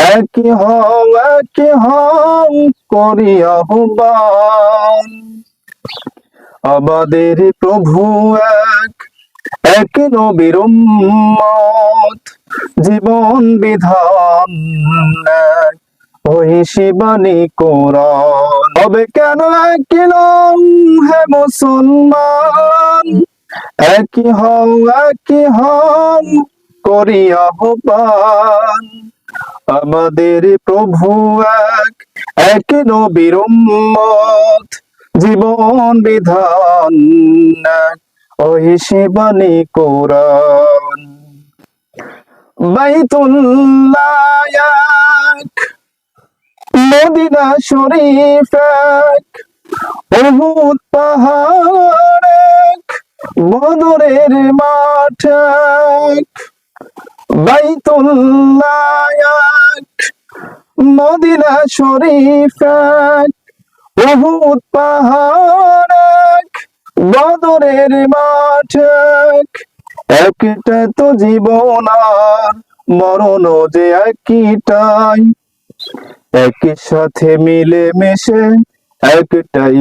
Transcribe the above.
একই হও একই হও করি আহ্বান। আমাদের প্রভু এক এক নবীর উম্মত, জীবন বিধান ওই শিবানী কোরআন। তবে কেন এক নাম হে মুসলমান? একই হও একই হও করি আহ্বান। আমাদের প্রভু এক এক নবীর উম্মত, জীবন বিধান ওই শিবানী কোরআন বাইতুল্লাহ মদিনা শরীফ এক উহুদ পাহাড় এক বদরের মাঠ এক। বাইতুল্লাহ মদিনা শরীফ এক পাহাড় বদরের মাঠ এক একটা তো জীবন আর মরণ যে একটাই একই সাথে মিলে মিশে একটাই।